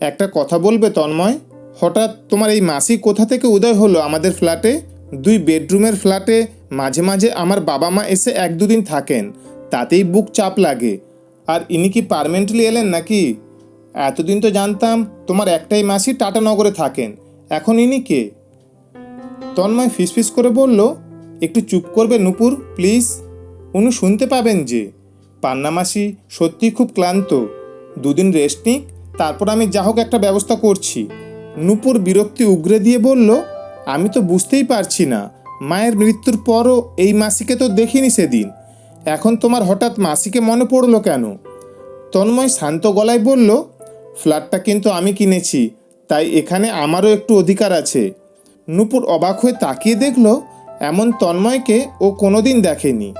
একটা কথা বলবে তন্ময়? হঠাৎ তোমার এই মাসি কোথা থেকে উদয় হলো আমাদের ফ্ল্যাটে? দুই বেডরুমের ফ্ল্যাটে মাঝে মাঝে আমার বাবা মা এসে এক দুদিন থাকেন, তাতেই বুক চাপ লাগে। আর ইনি কি পারমানেন্টলি এলেন নাকি? এতদিন তো জানতাম তোমার একটাই মাসি টাটানগরে থাকেন, এখন ইনি কে? তন্ময় ফিসফিস করে বলল, একটু চুপ করবে নুপুর, প্লিজ। উনি শুনতে পাবেন যে পান্না মাসি সত্যি খুব ক্লান্ত। দুদিন রেস্ট নিক তারপর আমি যা হোক একটা ব্যবস্থা করছি। নুপুর বিরক্তি উগরে দিয়ে বলল, আমি তো বুঝতেই পারছি না। মায়ের মৃত্যুর পরও এই মাসিকে তো দেখিনি সেদিন। এখন তোমার হঠাৎ মাসিকে মনে পড়ল কেন? তন্ময় শান্ত গলায় বলল, ফ্ল্যাটটা কিন্তু আমি কিনেছি, তাই এখানে আমারও একটু অধিকার আছে। নূপুর অবাক হয়ে তাকিয়ে দেখল, এমন তন্ময়কে ও কোনোদিন দেখেনি।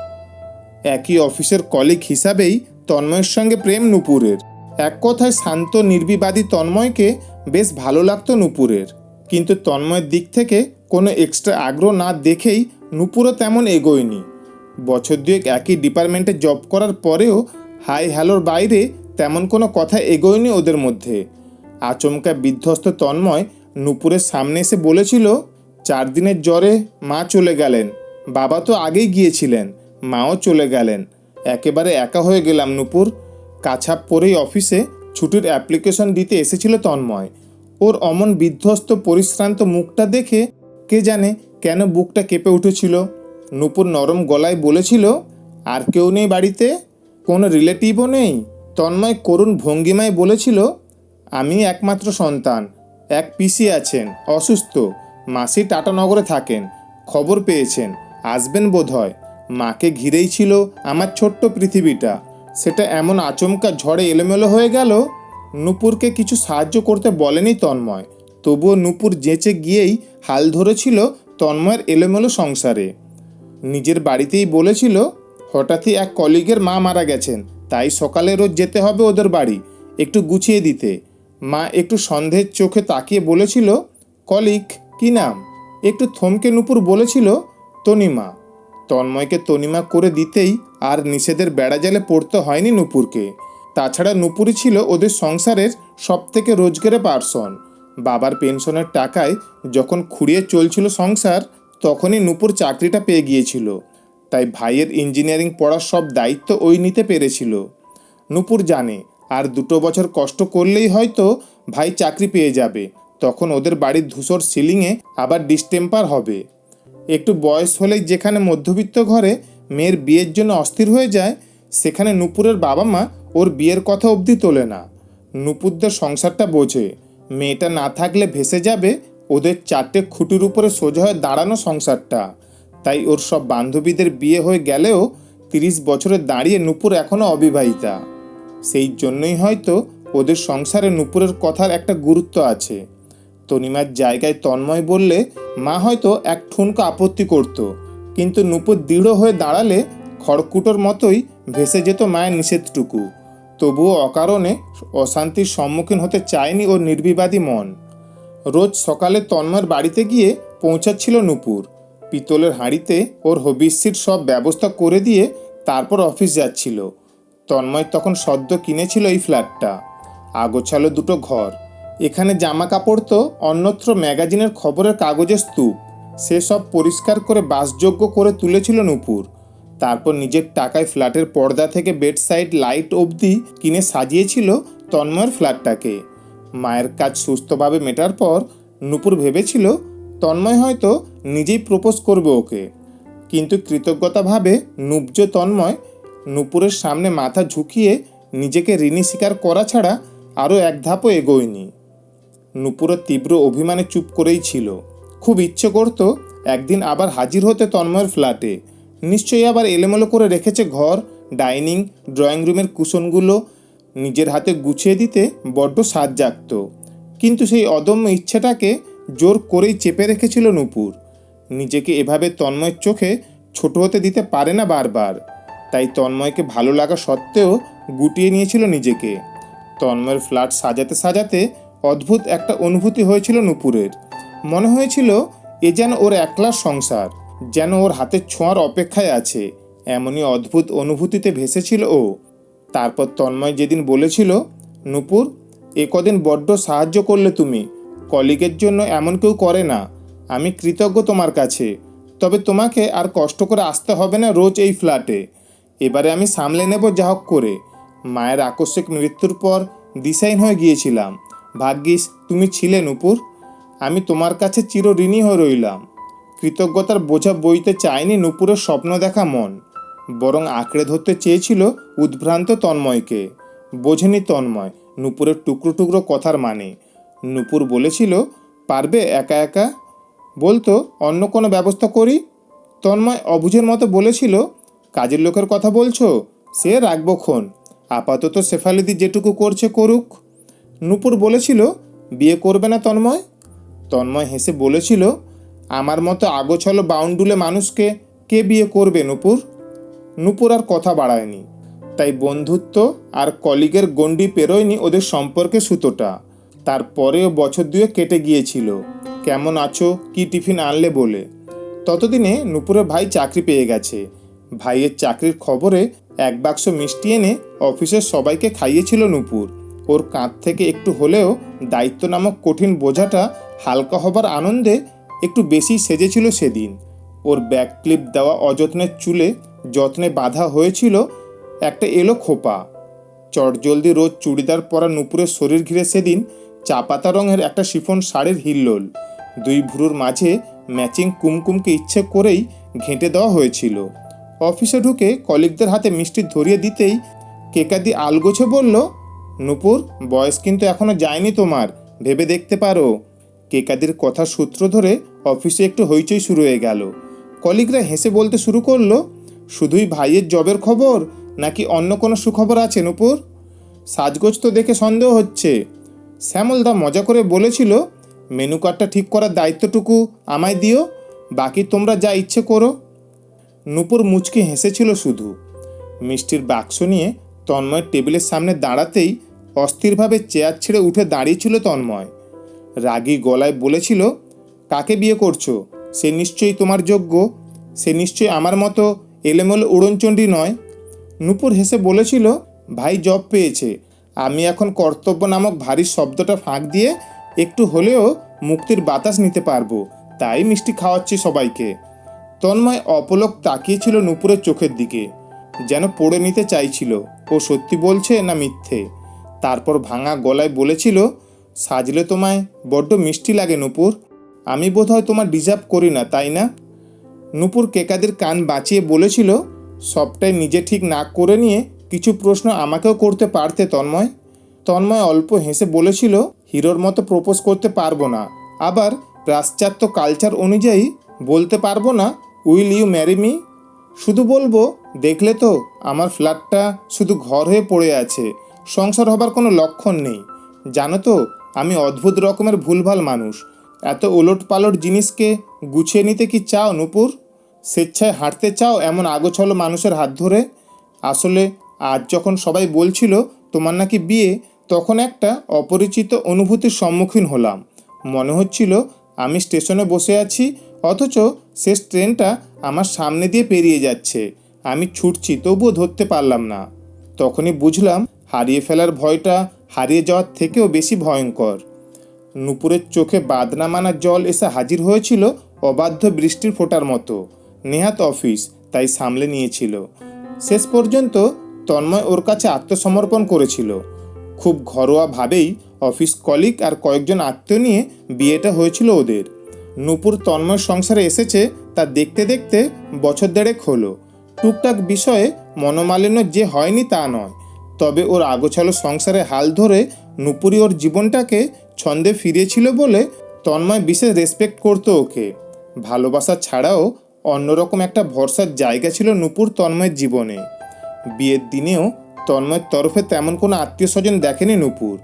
একই অফিসের কলিগ হিসাবেই তন্ময়ের সঙ্গে প্রেম নূপুরের। এক কথায় শান্ত, নির্বিবাদী তন্ময়কে বেশ ভালো লাগতো নূপুরের। কিন্তু তন্ময়ের দিক থেকে কোনো এক্সট্রা আগ্রহ না দেখেই নূপুরও তেমন এগোয়নি। বছর দুয়েক একই ডিপার্টমেন্টে জব করার পরেও হাই হ্যালোর বাইরে তেমন কোনো কথা এগোয়নি ওদের মধ্যে। আচমকা বিধ্বস্ত তন্ময় নূপুরের সামনে এসে বলেছিল, চার দিনের জ্বরে মা চলে গেলেন। বাবা তো আগেই গিয়েছিলেন, মাও চলে গেলেন। একেবারে একা হয়ে গেলাম নূপুর। কাছাপ পরেই অফিসে ছুটির অ্যাপ্লিকেশন দিতে এসেছিল তন্ময়। ওর অমন বিধ্বস্ত, পরিশ্রান্ত মুখটা দেখে কে জানে কেন বুকটা কেঁপে উঠেছিল। নূপুর নরম গলায় বলেছিল, আর কেউ নেই বাড়িতে? কোনো রিলেটিভও নেই? তন্ময় করুণ ভঙ্গিমায় বলেছিল, আমি একমাত্র সন্তান, এক পিসি আছেন, অসুস্থ, মাসি টাটানগরে থাকেন, খবর পেয়েছেন, আসবেন বোধ হয় মাকে ঘিরেই ছিল আমার ছোট্ট পৃথিবীটা। সেটা এমন আচমকা ঝড়ে এলোমেলো হয়ে গেল, নূপুরকে কিছু সাহায্য করতে বলেনি তন্ময়। তবুও নূপুর জেঁচে গিয়েই হাল ধরেছিল তন্ময়ের এলোমেলো সংসারে। নিজের বাড়িতেই বলেছিল, হঠাৎই এক কলিগের মা মারা গেছেন, তাই সকালে রোজ যেতে হবে ওদের বাড়ি, একটু গুছিয়ে দিতে। মা একটু সন্দেহের চোখে তাকিয়ে বলেছিল, কলিক, কি নাম? একটু থমকে নুপুর বলেছিল, তনিমা। তন্ময়কে তনিমা করে দিতেই আর নিষেধের বেড়াজালে পড়তে হয়নি নুপুরকে। তাছাড়া নুপুরই ছিল ওদের সংসারের সবথেকে রোজগারে পার্সন। বাবার পেনশনের টাকায় যখন খুঁড়িয়ে চলছিল সংসার, তখনই নুপুর চাকরিটা পেয়ে গিয়েছিল। তাই ভাইয়ের ইঞ্জিনিয়ারিং পড়ার সব দায়িত্ব ওই নিতে পেরেছিল। নুপুর জানে, আর দুটো বছর কষ্ট করলেই হয়তো ভাই চাকরি পেয়ে যাবে। তখন ওদের বাড়ির ধূসর সিলিংয়ে আবার ডিস্টেম্পার হবে। একটু বয়স হলেই যেখানে মধ্যবিত্ত ঘরে মেয়ের বিয়ের জন্য অস্থির হয়ে যায়, সেখানে নুপুরের বাবা মা ওর বিয়ের কথা অবধি তোলে না। নুপুরদের সংসারটা বোঝে। মেয়েটা না থাকলে ভেসে যাবে, ওদের চারটে খুঁটির উপরে সোজা হয়ে দাঁড়ানো সংসারটা। তাই ওর সব বান্ধবীদের বিয়ে হয়ে গেলেও তিরিশ বছরে দাঁড়িয়ে নুপুর এখনও অবিবাহিতা। সেই জন্যই হয়তো ওদের সংসারে নুপুরের কথার একটা গুরুত্ব আছে। তনিমার জায়গায় তন্ময় বললে, মা হয়তো এক ঠুনকো আপত্তি করত। কিন্তু নুপুর দৃঢ় হয়ে দাঁড়ালে খড়কুটোর মতোই ভেসে যেত মায়ের নিষেধটুকু। তবুও অকারণে অশান্তির সম্মুখীন হতে চায়নি ওর নির্বিবাদী মন। রোজ সকালে তন্ময়ের বাড়িতে গিয়ে পৌঁছাচ্ছিল নুপুর। পিতলের হাঁড়িতে ওর হবিষ্যির সব ব্যবস্থা করে দিয়ে তারপর অফিস যাচ্ছিল। তন্ময় তখন সদ্য কিনেছিল এই ফ্ল্যাটটা। আগোছালো দুটো ঘর। এখানে জামা কাপড় তো অন্যত্র ম্যাগাজিনের খবরের কাগজের স্তূপ। সেসব পরিষ্কার করে বাসযোগ্য করে তুলেছিল নূপুর। তারপর নিজের টাকায় ফ্ল্যাটের পর্দা থেকে বেড সাইড লাইট অবধি কিনে সাজিয়েছিল তন্ময়ের ফ্ল্যাটটাকে। মায়ের কাজ সুস্থভাবে মেটার পর নূপুর ভেবেছিল, তন্ময় হয়তো নিজেই প্রপোজ করবে ওকে। কিন্তু কৃতজ্ঞতাভাবে নুব্জ তন্ময় নূপুরের সামনে মাথা ঝুঁকিয়ে নিজেকে ঋণী স্বীকার করা ছাড়া আরও এক ধাপও এগোয়নি। নূপুরের তীব্র অভিমানে চুপ করেই ছিল। খুব ইচ্ছে করত একদিন আবার হাজির হতে তন্ময়ের ফ্ল্যাটে। নিশ্চয়ই আবার এলোমেলো করে রেখেছে ঘর, ডাইনিং, ড্রয়িং রুমের কুশনগুলো, নিজের হাতে গুছিয়ে দিতে বড্ড সাজ জাগত। কিন্তু সেই অদম্য ইচ্ছেটাকে জোর করেই চেপে রেখেছিল নূপুর। নিজেকে এভাবে তন্ময়ের চোখে ছোট হতে দিতে পারে না বারবার। তাই তন্ময়কে ভালো লাগা সত্ত্বেও গুটিয়ে নিয়েছিল নিজেকে। তন্ময়ের ফ্ল্যাট সাজাতে সাজাতে অদ্ভুত একটা অনুভূতি হয়েছিল নূপুরের। মনে হয়েছিল এ যেন ওর একলার সংসার, যেন ওর হাতের ছোঁয়ার অপেক্ষায় আছে, এমনই অদ্ভুত অনুভূতিতে ভেসেছিল ও। তারপর তন্ময় যেদিন বলেছিল, নূপুর, এ কদিন বড্ড সাহায্য করলে তুমি, কলিগের জন্য এমন কেউ করে না, আমি কৃতজ্ঞ তোমার কাছে, তবে তোমাকে আর কষ্ট করে আসতে হবে না রোজ এই ফ্ল্যাটে। এবারে আমি সামলে নেব যা হোক করে। মায়ের আকস্মিক মৃত্যুর পর দিশাইন হয়ে গিয়েছিলাম। ভাগ্যিস তুমি ছিলে নুপুর। আমি তোমার কাছে চিরঋণী হয়ে রইলাম। কৃতজ্ঞতার বোঝা বইতে চায়নি নুপুরের স্বপ্ন দেখা মন। বরং আঁকড়ে ধরতে চেয়েছিল উদ্ভ্রান্ত তন্ময়কে। বোঝেনি তন্ময় নুপুরের টুকরো টুকরো কথার মানে। নুপুর বলেছিল, পারবে একা একা? বলতো, অন্য কোনো ব্যবস্থা করি? তন্ময় অবুঝের মতো বলেছিল, কাজের লোকের কথা বলছো? সে রাখব ক্ষণ। আপাতত শেফালিদি যেটুকু করছে করুক। নুপুর বলেছিল, বিয়ে করবে না তন্ময়? তন্ময় হেসে বলেছিল, আমার মতো আগোছলো বাউন্ডুলে মানুষকে কে বিয়ে করবে নুপুর? নুপুর আর কথা বাড়ায়নি। তাই বন্ধুত্ব আর কলিগের গণ্ডি পেরোয়নি ওদের সম্পর্কে সুতোটা। তারপরেও বছর দুয়ে কেটে গিয়েছিল। কেমন আছো? কি টিফিন আনলে বলে? ততদিনে নুপুরের ভাই চাকরি পেয়ে গেছে। ভাইয়ের চাকরির খবরে এক বাক্স মিষ্টি এনে অফিসের সবাইকে খাইয়েছিল নুপুর। ওর কাঁধ থেকে একটু হলেও দায়িত্ব নামক কঠিন বোঝাটা হালকা হবার আনন্দে একটু বেশি সেজেছিল সেদিন। ওর ব্যাক ক্লিপ দেওয়া অযত্নের চুলে যত্নে বাঁধা হয়েছিল একটা এলো খোপা। চটজলদি রোজ চুড়িদার পরা নুপুরের শরীর ঘিরে সেদিন চা পাতা রঙের একটা শিফন শাড়ির হিল্লোল। দুই ভুরুর মাঝে ম্যাচিং কুমকুমকে ইচ্ছে করেই ঘেঁটে দেওয়া হয়েছিল। অফিসে ঢুকে কলিগদের হাতে মিষ্টি ধরিয়ে দিতেই কেকাদি আলগোছে বলল নুপুর, বয়স কিন্তু এখনও যায়নি তোমার। ভেবে দেখতে পারো। কেকাদের কথা সূত্র ধরে অফিসে একটু হইচই শুরু হয়ে গেল। কলিগরা হেসে বলতে শুরু করল, শুধুই ভাইয়ের জবের খবর, নাকি অন্য কোনো সুখবর আছে নুপুর? সাজগোজ তো দেখে সন্দেহ হচ্ছে। শ্যামলদা মজা করে বলেছিল, মেনু কার্ডটা ঠিক করার দায়িত্বটুকু আমায় দিও, বাকি তোমরা যা ইচ্ছে করো। নুপুর মুচকি হেসেছিল শুধু। মিষ্টির বাক্স নিয়ে তন্ময় টেবিলের সামনে দাঁড়াতেই অস্থিরভাবে চেয়ার ছেড়ে উঠে দাঁড়িয়েছিল তন্ময়। রাগী গলায় বলেছিল, কাকে বিয়ে করছ? সে নিশ্চয়ই তোমার যোগ্য। সে নিশ্চয়ই আমার মতো এলেমেলো উড়নচণ্ডী নয়। নুপুর হেসে বলেছিল, ভাই, জব পেয়েছে। আমি এখন কর্তব্য নামক ভারী শব্দটা ফাঁক দিয়ে একটু হলেও মুক্তির বাতাস নিতে পারব। তাই মিষ্টি খাওয়াচ্ছি সবাইকে। তন্ময় অপলক তাকিয়েছিল নুপুরের চোখের দিকে, যেন পড়ে নিতে চাইছিল। ও সত্যি বলছে না মিথ্যে? তারপর ভাঙা গলায় বলেছিল, সাজলে তোমায় বড্ড মিষ্টি লাগে নুপুর। আমি বোধহয় তোমার ডিজার্ভ করি না, তাই না? নুপুর কেকাদের কান বাঁচিয়ে বলেছিল, সবটাই নিজে ঠিক না করে নিয়ে কিছু প্রশ্ন আমাকেও করতে পারতে তন্ময়। তন্ময় অল্প হেসে বলেছিল, হিরোর মতো প্রপোজ করতে পারব না। আবার পাশ্চাত্য কালচার অনুযায়ী বলতে পারব না, উইল ইউ ম্যারি মি? শুধু বলব, দেখলে তো আমার ফ্ল্যাটটা শুধু ঘর হয়ে পড়ে আছে, সংসার হবার কোনো লক্ষণ নেই। জানো তো, আমি অদ্ভুত রকমের ভুলভাল মানুষ। এত ওলট পালট জিনিসকে গুছিয়ে নিতে কি চাও নূপুর? স্বেচ্ছায় হাঁটতে চাও এমন আগোছলো মানুষের হাত ধরে? আসলে আজ যখন সবাই বলছিল তোমার নাকি বিয়ে, তখন একটা অপরিচিত অনুভূতির সম্মুখীন হলাম। মনে হচ্ছিল আমি স্টেশনে বসে আছি অথচ শেষ ট্রেনটা আমার সামনে দিয়ে পেরিয়ে যাচ্ছে। আমি ছুটছি, তবুও ধরতে পারলাম না। তখনই বুঝলাম, হারিয়ে ফেলার ভয়টা হারিয়ে যাওয়ার থেকেও বেশি ভয়ঙ্কর। নুপুরের চোখে বাদনা মানা জল এসে হাজির হয়েছিল অবাধ্য বৃষ্টির ফোঁটার মতো। নেহাত অফিস তাই সামলে নিয়েছিল। শেষ পর্যন্ত তন্ময় ওর কাছে আত্মসমর্পণ করেছিল। খুব ঘরোয়াভাবেই অফিস কলিগ আর কয়েকজন আত্মীয় নিয়ে বিয়েটা হয়েছিল ওদের। নূপুর তন্ময় সংসারে এসেছে তা দেখতে দেখতে বছর দেড়েক হলো। টুকটাক বিষয়ে মনোমালিন্য যে হয়নি তা নয়। তবে ওর আগোছালো সংসারে হাল ধরে নুপুরি ওর জীবনটাকে ছন্দে ফিরিয়েছিল বলে তন্ময় বিশেষ রেসপেক্ট করতো ওকে। ভালোবাসা ছাড়াও অন্যরকম একটা ভরসার জায়গা ছিল নুপুর তন্ময়ের জীবনে। বিয়ের দিনেও তন্ময়ের তরফে তেমন কোনো আত্মীয় স্বজন দেখেনি নুপুর।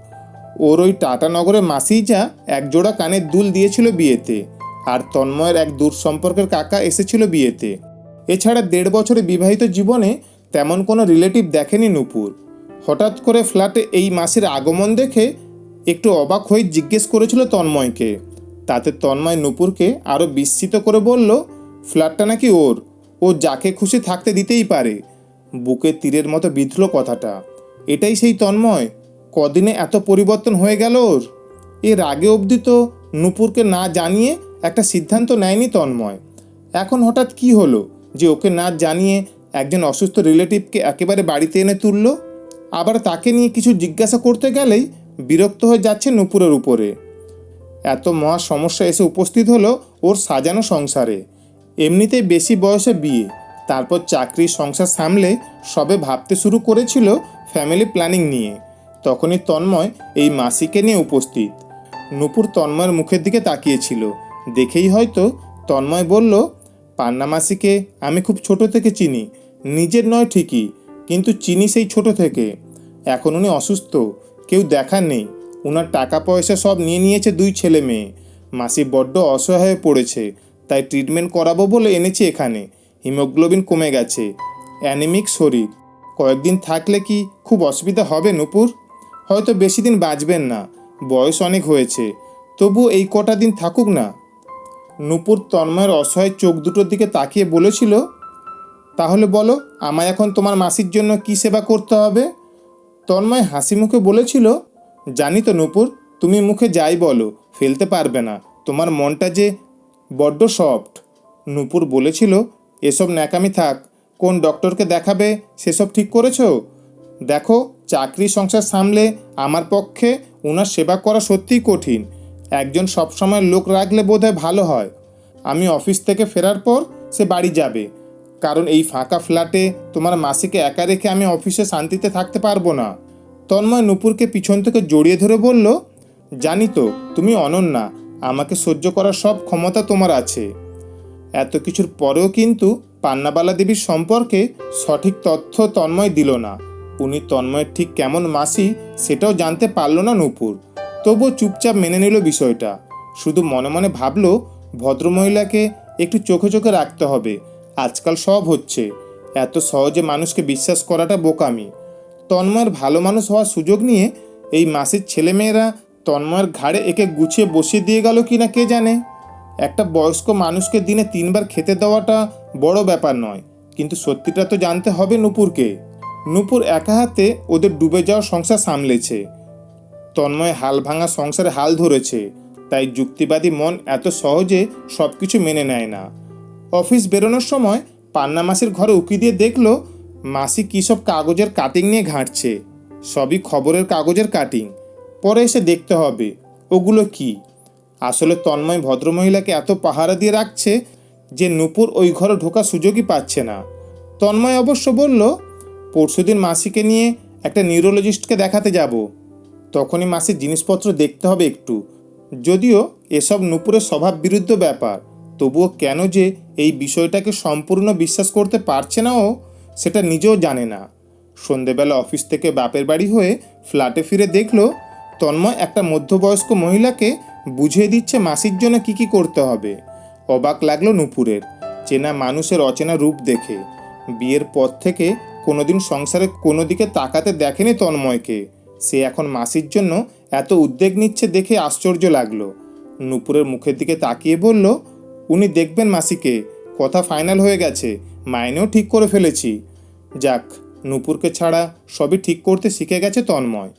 ওর ওই টাটানগরে মাসিই যা একজোড়া কানের দুল দিয়েছিল বিয়েতে। আর তন্ময়ের এক দূর সম্পর্কের কাকা এসেছিল বিয়েতে। এছাড়া দেড় বছরে বিবাহিত জীবনে তেমন কোনো রিলেটিভ দেখেনি নুপুর। হঠাৎ করে ফ্ল্যাটে এই মাসের আগমন দেখে একটু অবাক হয়ে জিজ্ঞেস করেছিল তন্ময়কে। তাতে তন্ময় নুপুরকে আরও বিস্মিত করে বলল ফ্ল্যাটটা নাকি ওর? ও যাকে খুশি থাকতে দিতেই পারে। বুকে তীরের মতো বিঁধল কথাটা। এটাই সেই তন্ময়? কদিনে এত পরিবর্তন হয়ে গেল ওর? এর আগে অবধি তো নূপুরকে না জানিয়ে একটা সিদ্ধান্ত নেয়নি তন্ময়। এখন হঠাৎ কি হলো? যে ওকে না জানিয়ে একজন অসুস্থ রিলেটিভকে একেবারে বাড়িতে এনে তুলল? আবার তাকে নিয়ে কিছু জিজ্ঞাসা করতে গেলেই বিরক্ত হয়ে যাচ্ছে নূপুরের উপরে। এত মহা সমস্যা এসে উপস্থিত হলো ওর সাজানো সংসারে। এমনিতেই বেশি বয়সে বিয়ে। তারপর চাকরি সংসার সামলে সবে ভাবতে শুরু করেছিল ফ্যামিলি প্ল্যানিং নিয়ে। তখনই তন্ময় এই মাসিকে নিয়ে উপস্থিত। নূপুর তন্ময়ের মুখের দিকে তাকিয়েছিল। দেখেই হয়তো তন্ময় বলল পান্না মাসিকে আমি খুব ছোট থেকে চিনি। নিজের নয় ঠিকই, কিন্তু চিনি সেই ছোট থেকে। এখন উনি অসুস্থ, কেউ দেখার নেই। ওনার টাকা পয়সা সব নিয়ে নিয়েছে দুই ছেলে মেয়ে। মাসি বড্ড অসহায় হয়ে পড়েছে, তাই ট্রিটমেন্ট করাবো বলে এনেছি এখানে। হিমোগ্লোবিন কমে গেছে, অ্যানিমিক শরীর। কয়েকদিন থাকলে কি খুব অসুবিধা হবে নুপুর? হয়তো বেশি দিন বাঁচবেন না, বয়স অনেক হয়েছে। তবু এই কটা দিন থাকুক না। নূপুর তন্ময়ের অসহায় চোখ দুটোর দিকে তাকিয়ে বলেছিল, তাহলে বলো, আমায় এখন তোমার মাসির জন্য কী সেবা করতে হবে? তন্ময় হাসি মুখে বলেছিল, জানি তো নূপুর, তুমি মুখে যাই বলো, ফেলতে পারবে না, তোমার মনটা যে বড্ড সফট। নূপুর বলেছিল, এসব ন্যাকামি থাক, কোন ডক্টরকে দেখাবে, সেসব ঠিক করেছ? দেখো, চাকরি সংসার সামলে আমার পক্ষে ওনার সেবা করা সত্যিই কঠিন একজন সবসময় লোক রাখলে বোধহয় ভালো হয়। আমি অফিস থেকে ফেরার পর সে বাড়ি যাবে। কারণ এই ফাঁকা ফ্ল্যাটে তোমার মাসিকে একা রেখে আমি অফিসে শান্তিতে থাকতে পারব না। তন্ময় নূপুরকে পিছন থেকে জড়িয়ে ধরে বলল, জানি তো, তুমি অনন্যা, আমাকে সহ্য করার সব ক্ষমতা তোমার আছে। এত কিছুর পরেও কিন্তু পান্নাবালা দেবীর সম্পর্কে সঠিক তথ্য তন্ময় দিল না। উনি তন্ময়ের ঠিক কেমন মাসি সেটাও জানতে পারল না নূপুর। তবুও চুপচাপ মেনে নিল বিষয়টা। শুধু মনে মনে ভাবল, ভদ্রমহিলাকে একটু চোখে চোখে রাখতে হবে। আজকাল সব হচ্ছে। এত সহজে মানুষকে বিশ্বাস করাটা বোকামি। তন্ময়ের ভালো মানুষ হওয়ার সুযোগ নিয়ে এই মাসির ছেলেমেয়েরা তন্ময়ের ঘাড়ে একে গুছিয়ে বসিয়ে দিয়ে গেল কি না কে জানে? একটা বয়স্ক মানুষকে দিনে তিনবার খেতে দেওয়াটা বড় ব্যাপার নয়, কিন্তু সত্যিটা তো জানতে হবে নূপুরকে। নূপুর একা হাতে ওদের ডুবে যাওয়ার সংসার সামলেছে। তন্ময় হাল ভাঙা সংসারে হাল ধরেছে, তাই যুক্তিবাদী মন এত সহজে সব কিছু মেনে নেয় না। অফিস বেরোনোর সময় পান্না মাসির ঘরে উকি দিয়ে দেখল, মাসি কী সব কাগজের কাটিং নিয়ে ঘাঁটছে। সবই খবরের কাগজের কাটিং পরে এসে দেখতে হবে, ওগুলো কি? আসলে তন্ময় ভদ্রমহিলাকে এত পাহারা দিয়ে রাখছে যে নূপুর ওই ঘরে ঢোকার সুযোগই পাচ্ছে না। তন্ময় অবশ্য বলল, পরশুদিন মাসিকে নিয়ে একটা নিউরোলজিস্টকে দেখাতে যাব। তখনই মাসির জিনিসপত্র দেখতে হবে একটু। যদিও এসব নূপুরের স্বভাব বিরুদ্ধ ব্যাপার, তবুও কেন যে এই বিষয়টাকে সম্পূর্ণ বিশ্বাস করতে পারছে না ও, সেটা নিজেও জানে না। সন্ধেবেলা অফিস থেকে বাপের বাড়ি হয়ে ফ্ল্যাটে ফিরে দেখল, তন্ময় একটা মধ্যবয়স্ক মহিলাকে বুঝিয়ে দিচ্ছে মাসির জন্য কি কি করতে হবে। অবাক লাগল নূপুরের, চেনা মানুষের অচেনা রূপ দেখে। বিয়ের পর থেকে কোনোদিন সংসারে কোনো দিকে তাকাতে দেখেনি তন্ময়কে। সে এখন মাসির জন্য এত উদ্বেগ নিচ্ছে দেখে আশ্চর্য লাগল। নূপুরের মুখের দিকে তাকিয়ে বলল, উনি দেখবেন মাসিকে, কথা ফাইনাল হয়ে গেছে, মাইনেও ঠিক করে ফেলেছি। যাক, নূপুরকে ছাড়া সবই ঠিক করতে শিখে গেছে তন্ময়।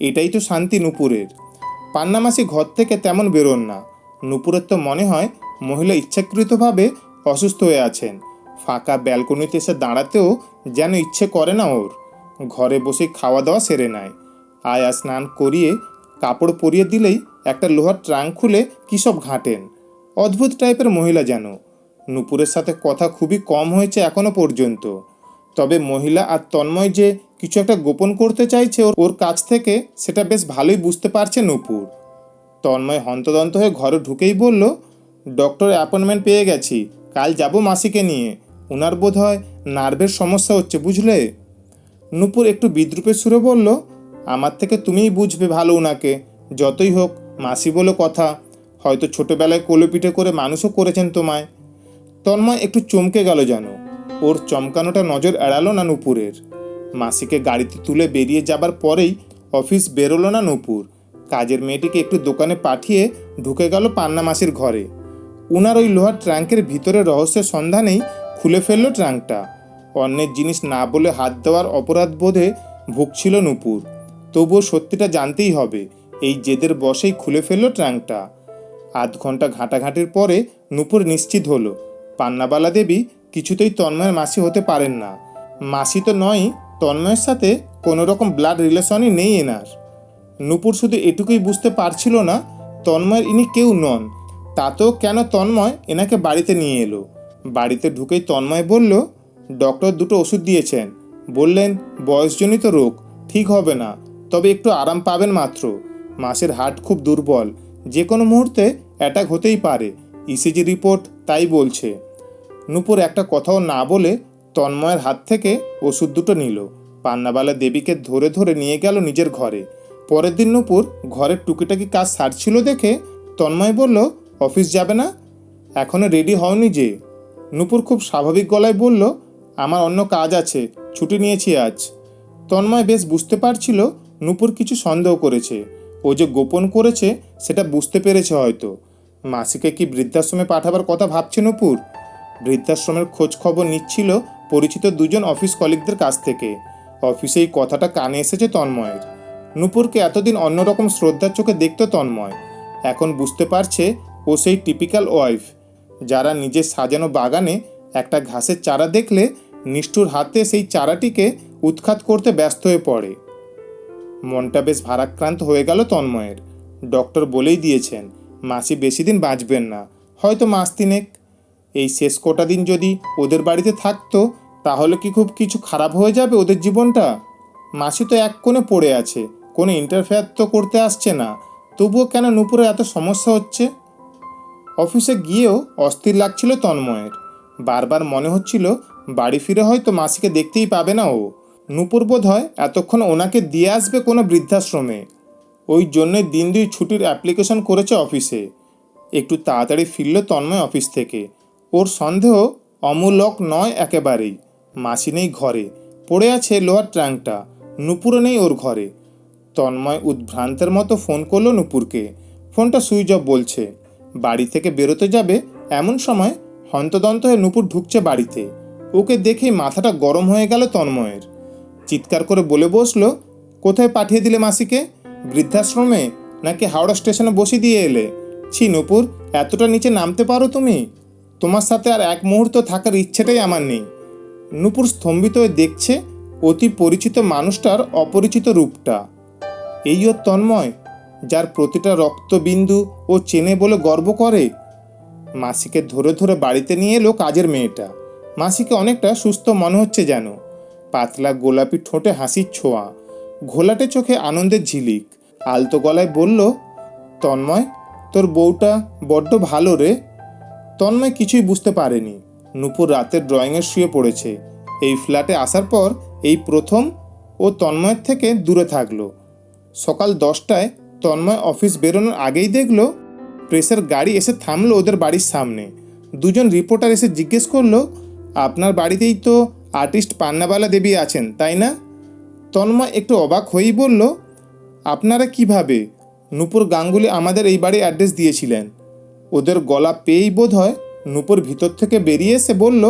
এটাই তো শান্তি নূপুরের। পান্নামাসি ঘর থেকে তেমন বেরোন না। নূপুরের তো মনে হয় মহিলা ইচ্ছাকৃতভাবে অসুস্থ হয়ে আছেন। ফাঁকা ব্যালকনিতে এসে দাঁড়াতেও যেন ইচ্ছে করে না ওর। ঘরে বসে খাওয়া দাওয়া সেরে নেয়। আয়া স্নান করিয়ে কাপড় পরিয়ে দিলেই একটা লোহার ট্রাঙ্ক খুলে কী সব ঘাঁটেন? অদ্ভুত টাইপের মহিলা যেন। নূপুরের সাথে কথা খুবই কম হয়েছে এখনও পর্যন্ত। তবে মহিলা আর তন্ময় যে কিছু একটা গোপন করতে চাইছে ওর কাছ থেকে সেটা বেশ ভালোই বুঝতে পারছে নূপুর। তন্ময় হন্তদন্ত হয়ে ঘরে ঢুকেই বলল, ডক্টর অ্যাপয়েন্টমেন্ট পেয়ে গেছি, কাল যাব মাসিকে নিয়ে। ওনার বোধ হয় নার্ভের সমস্যা হচ্ছে, বুঝলে? নূপুর একটু বিদ্রুপের সুরে বলল আমার থেকে তুমিই বুঝবে ভালো ওনাকে যতই হোক, মাসি বলে কথা, হয়তো ছোটবেলায় কোলে পিঠে করে মানুষও করেছেন তোমায়। তন্ময় একটু চমকে গেল যেন। ওর চমকানোটা নজর এড়ালো না নূপুরের। মাসিকে গাড়িতে তুলে বেরিয়ে যাবার পরেই অফিস বেরোলো না নূপুর। কাজের মেয়েটিকে একটু দোকানে পাঠিয়ে ঢুকে গেল পান্না মাসির ঘরে। উনার ওই লোহার ট্রাঙ্কের ভিতরে রহস্যের সন্ধানেই খুলে ফেলল ট্রাঙ্কটা। অন্যের জিনিস না বলে হাত দেওয়ার অপরাধ বোধে ভুগছিল নূপুর। তবুও সত্যিটা জানতেই হবে, এই জেদের বসেই খুলে ফেলল ট্রাঙ্কটা। আধ ঘণ্টা ঘাঁটাঘাঁটির পরে নূপুর নিশ্চিত হলো, পান্নাবালা দেবী কিছুতেই তন্ময়ের মাসি হতে পারেন না। মাসি তো নয়ই, তন্ময়ের সাথে কোনো রকম ব্লাড রিলেশনই নেই এনার। নূপুর শুধু এটুকুই বুঝতে পারছিল না, তন্ময়ের ইনি কেউ নন, তাতেও কেন তন্ময় এনাকে বাড়িতে নিয়ে এলো? বাড়িতে ঢুকেই তন্ময় বলল, ডক্টর দুটো ওষুধ দিয়েছেন। বললেন, বয়সজনিত রোগ, ঠিক হবে না। তবে একটু আরাম পাবেন মাত্র। মাসের হাট খুব দুর্বল। যে কোনো মুহূর্তে অ্যাটাক হতেই পারে। ইসিজি রিপোর্ট তাই বলছে। নূপুর একটা কথাও না বলে তন্ময়ের হাত থেকে ওষুধ দুটো নিল। পান্নাবালা দেবীকে ধরে ধরে নিয়ে গেল নিজের ঘরে। পরের দিন নূপুর ঘরের টুকিটাকি কাজ সারছিল দেখে তন্ময় বলল, অফিস যাবে না? এখনও রেডি হওনি যে? নূপুর খুব স্বাভাবিক গলায় বলল, আমার অন্য কাজ আছে। ছুটি নিয়েছি আজ। তন্ময় বেশ বুঝতে পারছিল নূপুর কিছু সন্দেহ করেছে। ও যে গোপন করেছে, সেটা বুঝতে পেরেছে হয়তো। মাসিকে কি বৃদ্ধাশ্রমে পাঠাবার কথা ভাবছে নূপুর? বৃদ্ধাশ্রমের খোঁজ খবর নিচ্ছিল পরিচিত দুজন অফিস কলিগদের কাছ থেকে। অফিসে এই কথাটা কানে এসেছে তন্ময়ের। নূপুরকে এতদিন অন্যরকম শ্রদ্ধার চোখে দেখত তন্ময়। এখন বুঝতে পারছে ও সেই টিপিক্যাল ওয়াইফ। যারা নিজের সাজানো বাগানে একটা ঘাসের চারা দেখলে নিষ্ঠুর হাতে সেই চারাটিকে উৎখাত করতে ব্যস্ত হয়ে পড়ে। মনটা বেশ ভারাক্রান্ত হয়ে গেল তন্ময়ের। ডক্টর বলেই দিয়েছেন, মাসি বেশি দিন বাঁচবেন না, হয়তো মাস তিনেক। এই শেষ কটা দিন যদি ওদের বাড়িতে থাকতো, তাহলে কি খুব কিছু খারাপ হয়ে যাবে ওদের জীবনটা? মাসি তো এক কোণে পড়ে আছে, কোনো ইন্টারফেয়ার তো করতে আসছে না, তবুও কেন নুপুরে এত সমস্যা হচ্ছে? অফিসে গিয়েও অস্থির লাগছিল তন্ময়ের। বারবার মনে হচ্ছিল বাড়ি ফিরে হয়তো মাসিকে দেখতেই পাবে না ও। নূপুর বোধ হয় এতক্ষণ ওনাকে দিয়ে আসবে কোনো বৃদ্ধাশ্রমে। ওই জন্যে দিন দুই ছুটির অ্যাপ্লিকেশন করেছে অফিসে। একটু তাড়াতাড়ি ফিরল তন্ময় অফিস থেকে। ওর সন্দেহ অমূলক নয় একেবারেই। মাসি নেই ঘরে। পড়ে আছে লোহার ট্রাঙ্কটা। নুপুরও নেই ওর ঘরে। তন্ময় উদ্ভ্রান্তের মতো ফোন করল নুপুরকে। ফোনটা সুইচ অফ বলছে। বাড়ি থেকে বেরোতে যাবে এমন সময় হন্তদন্ত হয়ে নুপুর ঢুকছে বাড়িতে। ওকে দেখেই মাথাটা গরম হয়ে গেল তন্ময়ের। চিৎকার করে বলে বসল, কোথায় পাঠিয়ে দিলে মাসিকে? বৃদ্ধাশ্রমে? নাকি হাওড়া স্টেশনে বসিয়ে দিয়ে এলে? ছি নুপুর, এতটা নিচে নামতে পারো তুমি? তোমার সাথে আর এক মুহূর্ত থাকার ইচ্ছেটাই আমার নেই। নুপুর স্তম্ভিত হয়ে দেখছে অতি পরিচিত মানুষটার অপরিচিত রূপটা। এই ওর তন্ময়, যার প্রতিটা রক্তবিন্দু ও চেনে বলে গর্ব করে। মাসিকে ধরে ধরে বাড়িতে নিয়ে এলো কাজের মেয়েটা। মাসিকে অনেকটা সুস্থ মনে হচ্ছে যেন। পাতলা গোলাপি ঠোঁটে হাসির ছোঁয়া। ঘোলাটে চোখে আনন্দের ঝিলিক। আলতো গলায় বলল, তন্ময়, তোর বউটা বড্ড ভালো রে। তন্ময় কিছুই বুঝতে পারেনি। নূপুর রাতের ড্রয়িংয়ে শুয়ে পড়েছে। এই ফ্ল্যাটে আসার পর এই প্রথম ও তন্ময়ের থেকে দূরে থাকল। সকাল দশটায় তন্ময় অফিস বেরোনোর আগেই দেখল, প্রেসের গাড়ি এসে থামলো ওদের বাড়ির সামনে। দুজন রিপোর্টার এসে জিজ্ঞেস করল, আপনার বাড়িতেই তো আর্টিস্ট পান্নাবালা দেবী আছেন, তাই না? তন্ময় একটু অবাক হয়েই বলল, আপনারা কীভাবে? নূপুর গাঙ্গুলি আমাদের এই বাড়ি অ্যাড্রেস দিয়েছিলেন। ওদের গলা পেয়েই বোধ হয় নূপুর ভিতর থেকে বেরিয়ে এসে বলল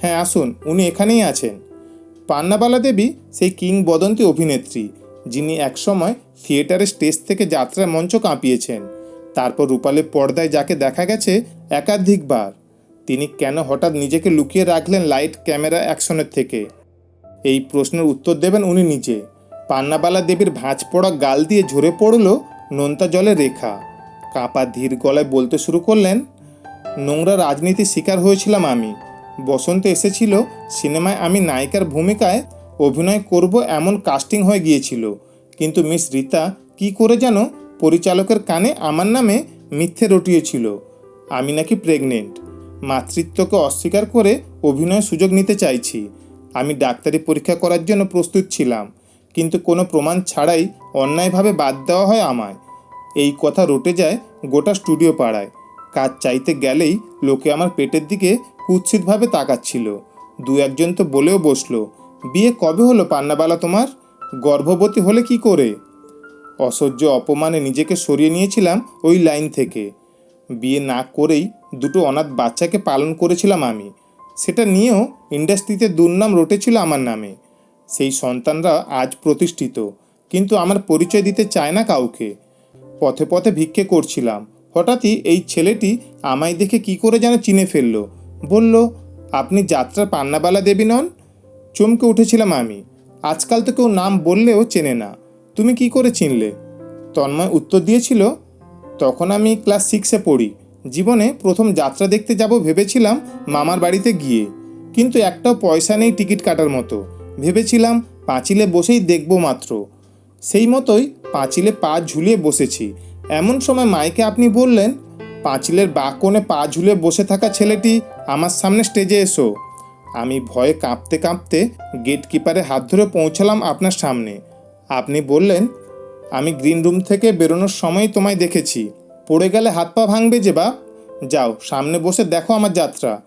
হ্যাঁ আসুন, উনি এখানেই আছেন। পান্নাবালা দেবী সেই কিংবদন্তি অভিনেত্রী, যিনি একসময় থিয়েটারের স্টেজ থেকে যাত্রার মঞ্চ কাঁপিয়েছেন। তারপর রূপালী পর্দায় যাকে দেখা গেছে একাধিকবার। তিনি কেন হঠাৎ নিজেকে লুকিয়ে রাখলেন লাইট ক্যামেরা অ্যাকশনের থেকে? এই প্রশ্নের উত্তর দেবেন উনি নিজে। পান্নাবালা দেবীর ভাঁজ পড়া গাল দিয়ে ঝরে পড়ল নোনতা জলে রেখা। কাঁপা ধীর গলায় বলতে শুরু করলেন, নোংরা রাজনীতির শিকার হয়েছিলাম আমি। বসন্ত এসেছিল, সিনেমায় আমি নায়িকার ভূমিকায় অভিনয় করব এমন কাস্টিং হয়ে গিয়েছিল। কিন্তু মিস রীতা কি করে যেন পরিচালকের কানে আমার নামে মিথ্যে রটিয়েছিল। আমি নাকি প্রেগনেন্ট মাতৃত্বকে অস্বীকার করে অভিনয় সুযোগ নিতে চাইছি। আমি ডাক্তারি পরীক্ষা করার জন্য প্রস্তুত ছিলাম, কিন্তু কোনো প্রমাণ ছাড়াই অন্যায়ভাবে বাদ দেওয়া হয় আমায়। এই কথা রটে যায় গোটা স্টুডিও পাড়ায়। কাজ চাইতে গেলেই লোকে আমার পেটের দিকে কুৎসিতভাবে তাকাচ্ছিল। দু একজন তো বলেও বসল, বিয়ে কবে হলো পান্নাবালা তোমার? গর্ভবতী হলে কি করে? অসহ্য অপমানে নিজেকে সরিয়ে নিয়েছিলাম ওই লাইন থেকে। বিয়ে না করেই দুটো অনাথ বাচ্চাকে পালন করেছিলাম আমি। সেটা নিয়েও ইন্ডাস্ট্রিতে দুর্নাম রটেছিল আমার নামে। সেই সন্তানরা আজ প্রতিষ্ঠিত, কিন্তু আমার পরিচয় দিতে চায় না কাউকে। পথে পথে ভিক্ষে করছিলাম। হঠাৎই এই ছেলেটি আমায় দেখে কি করে যেন চিনে ফেলল। বলল, আপনি যাত্রার পান্নাবালা দেবী নন? চমকে উঠেছিলাম আমি। আজকাল তো কেউ নাম বললেও চেনে না। তুমি কি করে চিনলে? তন্ময় উত্তর দিয়েছিল তখন আমি ক্লাস সিক্সে পড়ি। জীবনে প্রথম যাত্রা দেখতে যাব ভেবেছিলাম মামার বাড়িতে গিয়ে। কিন্তু একটাও পয়সা নেই টিকিট কাটার মতো। ভেবেছিলাম পাঁচিলে বসেই দেখব মাত্র। সেই মতোই পাঁচিলে পা ঝুলিয়ে বসেছি। এমন সময় মাইকে আপনি বললেন, পাঁচিলের বাঁ কোণে পা ঝুলে বসে থাকা ছেলেটি আমার সামনে স্টেজে এসো। আমি ভয়ে কাঁপতে কাঁপতে গেট কিপারে হাত ধরে পৌঁছালাম আপনার সামনে। আপনি বললেন আমি গ্রিন রুম থেকে বেরোনোর সময় তোমায় দেখেছি। পড়ে গেলে হাত পা ভাঙবে যে বাপ যাও, সামনে বসে দেখো আমার যাত্রা।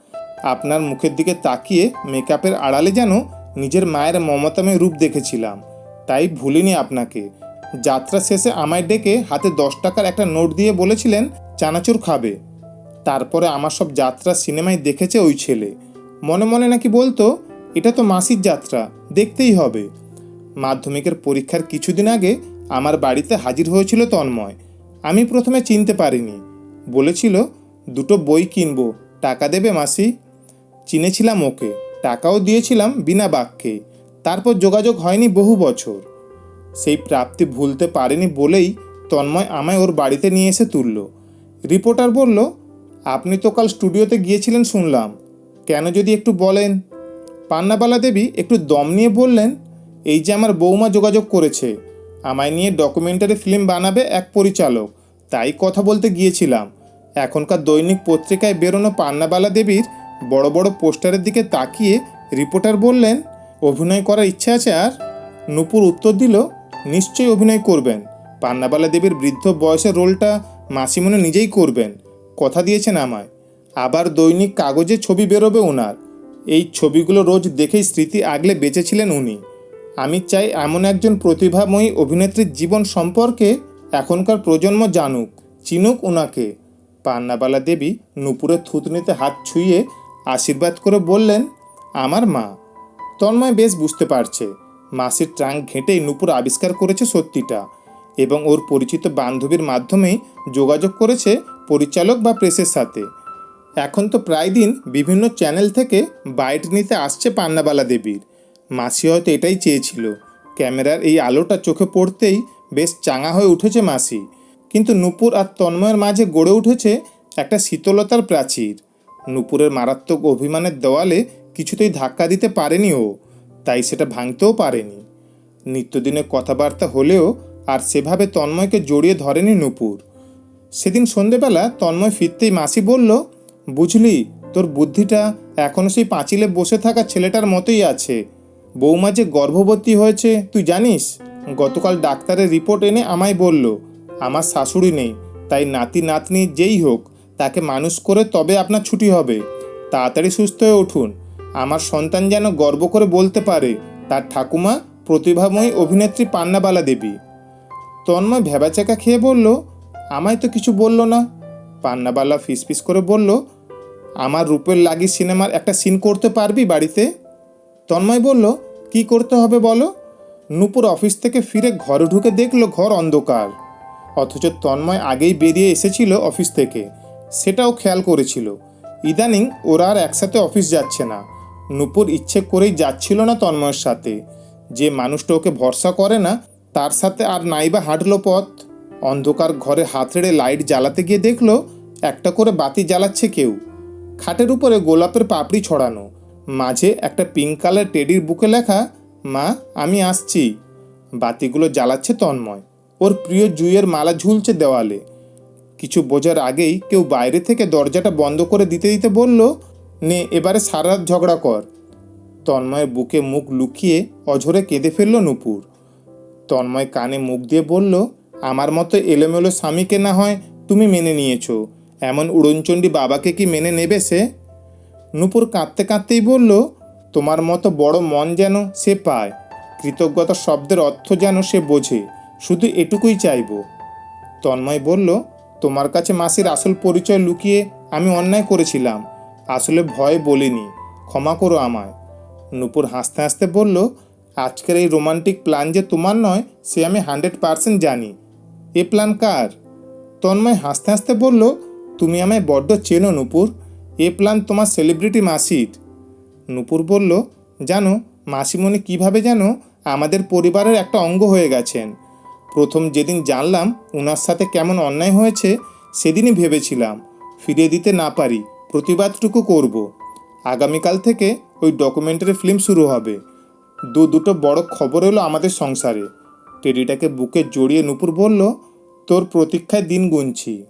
আপনার মুখের দিকে তাকিয়ে মেকআপের আড়ালে যেন নিজের মায়ের মমতাময় রূপ দেখেছিলাম। তাই ভুলিনি আপনাকে। যাত্রা শেষে আমায় ডেকে হাতে দশ টাকার একটা নোট দিয়ে বলেছিলেন, চানাচুর খাবে। তারপরে আমার সব যাত্রা সিনেমায় দেখেছে ওই ছেলে। মনে মনে নাকি বলতো, এটা তো মাসির যাত্রা, দেখতেই হবে। মাধ্যমিকের পরীক্ষার কিছুদিন আগে আমার বাড়িতে হাজির হয়েছিল তন্ময়। আমি প্রথমে চিনতে পারিনি। বলেছিল, দুটো বই কিনবো, টাকা দেবে মাসি? চিনেছিলাম ওকে। টাকাও দিয়েছিলাম বিনা বাক্যে। তারপর যোগাযোগ হয়নি বহু বছর। সেই প্রাপ্তি ভুলতে পারেনি বলেই তন্ময় আমায় ওর বাড়িতে নিয়ে এসে তুলল। রিপোর্টার বলল, আপনি তো কাল স্টুডিওতে গিয়েছিলেন শুনলাম। কেন যদি একটু বলেন? পান্নাবালা দেবী একটু দম নিয়ে বললেন, এই যে আমার বৌমা যোগাযোগ করেছে আমায় নিয়ে ডকুমেন্টারি ফিল্ম বানাবে এক পরিচালক। তাই কথা বলতে গিয়েছিলাম। এখনকার দৈনিক পত্রিকায় বেরোনো পান্নাবালা দেবীর বড় বড় পোস্টারের দিকে তাকিয়ে রিপোর্টার বললেন, অভিনয় করার ইচ্ছে আছে আর? নূপুর উত্তর দিল, নিশ্চয়ই অভিনয় করবেন। পান্নাবালা দেবীর বৃদ্ধ বয়সের রোলটা মাসিমনে নিজেই করবেন। কথা দিয়েছেন আমায়। আবার দৈনিক কাগজে ছবি বেরোবে ওনার এই ছবিগুলো রোজ দেখেই স্মৃতি আগলে বেঁচেছিলেন উনি। আমি চাই এমন একজন প্রতিভাময়ী অভিনেত্রীর জীবন সম্পর্কে এখনকার প্রজন্ম জানুক, চিনুক ওনাকে পান্নাবালা দেবী নুপুরের থুতনিতে হাত ছুঁয়ে আশীর্বাদ করে বললেন, আমার মা। তন্ময় বেশ বুঝতে পারছে, মাসির ট্রাঙ্ক ঘেঁটেই নুপুর আবিষ্কার করেছে সত্যিটা এবং ওর পরিচিত বান্ধবীর মাধ্যমেই যোগাযোগ করেছে পরিচালক বা প্রেসের সাথে। এখন তো প্রায় দিন বিভিন্ন চ্যানেল থেকে বাইট নিতে আসছে পান্নাবালা দেবীর। মাসি হয়তো এটাই চেয়েছিল। ক্যামেরার এই আলোটা চোখে পড়তেই বেশ চাঙা হয়ে উঠেছে মাসি। কিন্তু নূপুর আর তন্ময়ের মাঝে গড়ে উঠেছে একটা শীতলতার প্রাচীর। নূপুরের মারাত্মক অভিমানের দেওয়ালে কিছুতেই ধাক্কা দিতে পারেনি ও, তাই সেটা ভাঙতেও পারেনি। নিত্যদিনের কথাবার্তা হলেও আর সেভাবে তন্ময়কে জড়িয়ে ধরেনি নূপুর। সেদিন সন্ধেবেলা তন্ময় ফিরতেই মাসি বলল, বুঝলি, তোর বুদ্ধিটা এখনও সেই পাঁচিলে বসে থাকা ছেলেটার মতোই আছে। বৌমা যে গর্ভবতী হয়েছে, তুই জানিস? গতকাল ডাক্তারের রিপোর্ট এনে আমায় বলল, আমার শাশুড়ি নেই, তাই নাতি নাতনি যেই হোক, তাকে মানুষ করে তবে আপনার ছুটি হবে। তাড়াতাড়ি সুস্থ হয়ে উঠুন। আমার সন্তান যেন গর্ব করে বলতে পারে, তার ঠাকুমা প্রতিভাময়ী অভিনেত্রী পান্নাবালা দেবী। তন্ময় ভেবাচাকা খেয়ে বলল, আমায় তো কিছু বলল না? পান্নাবালা ফিসফিস করে বলল, আমার রূপের লাগি সিনেমার একটা সিন করতে পারবি বাড়িতে? তন্ময় বলল, কি করতে হবে বলো? নূপুর অফিস থেকে ফিরে ঘরে ঢুকে দেখল ঘর অন্ধকার। অথচ তন্ময় আগেই বেরিয়ে এসেছিল অফিস থেকে। সেটাও খেয়াল করেছিল। ইদানিং ওরা আর একসাথে অফিস যাচ্ছে না। নূপুর ইচ্ছে করেই যাচ্ছিল না তন্ময়ের সাথে। যে মানুষটা ওকে ভরসা করে না, তার সাথে আর নাইবা হাঁটলো পথ। অন্ধকার ঘরে হাত লাইট জ্বালাতে গিয়ে দেখল, একটা করে বাতি জ্বালাচ্ছে কেউ। খাটের উপরে গোলাপের পাপড়ি ছড়ানো। মাঝে একটা পিঙ্ক কালার টেডির বুকে লেখা, মা, আমি আসছি। বাতিগুলো জ্বালাচ্ছে তন্ময়। ওর প্রিয় জুইয়ের মালা ঝুলছে দেওয়ালে। কিছু বোঝার আগেই কেউ বাইরে থেকে দরজাটা বন্ধ করে দিতে দিতে বলল, নে, এবারে সারা ঝগড়া কর। তন্ময়ের বুকে মুখ লুকিয়ে অঝরে কেঁদে ফেলল নূপুর। তন্ময় কানে মুখ দিয়ে বলল, আমার মতো এলোমেলো স্বামীকে না হয় তুমি মেনে নিয়েছো। এমন উড়নচণ্ডী বাবাকে কি মেনে নেবে সে? নূপুর কাঁদতে কাঁদতেই বলল, তোমার মতো বড় মন যেন সে পায়। কৃতজ্ঞতা শব্দের অর্থ যেন সে বোঝে। শুধু এটুকুই চাইব। তন্ময় বলল, তোমার কাছে মাসির আসল পরিচয় লুকিয়ে আমি অন্যায় করেছিলাম। আসলে ভয় বলিনি। ক্ষমা করো আমায়। নূপুর হাসতে হাসতে বলল, আজকের এই রোমান্টিক প্ল্যান যে তোমার নয়, সে আমি হান্ড্রেড পারসেন্ট জানি। এ প্ল্যান কার? তন্ময় হাসতে হাসতে বলল, তুমি আমায় বড্ড চেনো নূপুর। এ প্ল্যান তোমার সেলিব্রিটি মাসির। নূপুর বলল, জানো, মাসিমণি কীভাবে যেন আমাদের পরিবারের একটা অঙ্গ হয়ে গেছেন। প্রথম যেদিন জানলাম ওনার সাথে কেমন অন্যায় হয়েছে, সেদিনই ভেবেছিলাম, ফিরিয়ে দিতে না পারি, প্রতিবাদটুকু করব। আগামীকাল থেকে ওই ডকুমেন্টারি ফিল্ম শুরু হবে। দু দুটো বড় খবর এলো আমাদের সংসারে। টেডিটাকে বুকে জড়িয়ে নূপুর বলল, তোর প্রতীক্ষায় দিন গুনছি।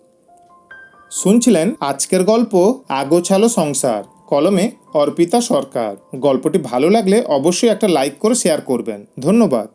শুনছিলেন আজকের গল্প আগোছালো সংসার, কলমে অর্পিতা সরকার। গল্পটি ভালো লাগলে অবশ্যই একটা লাইক করে শেয়ার করবেন। ধন্যবাদ।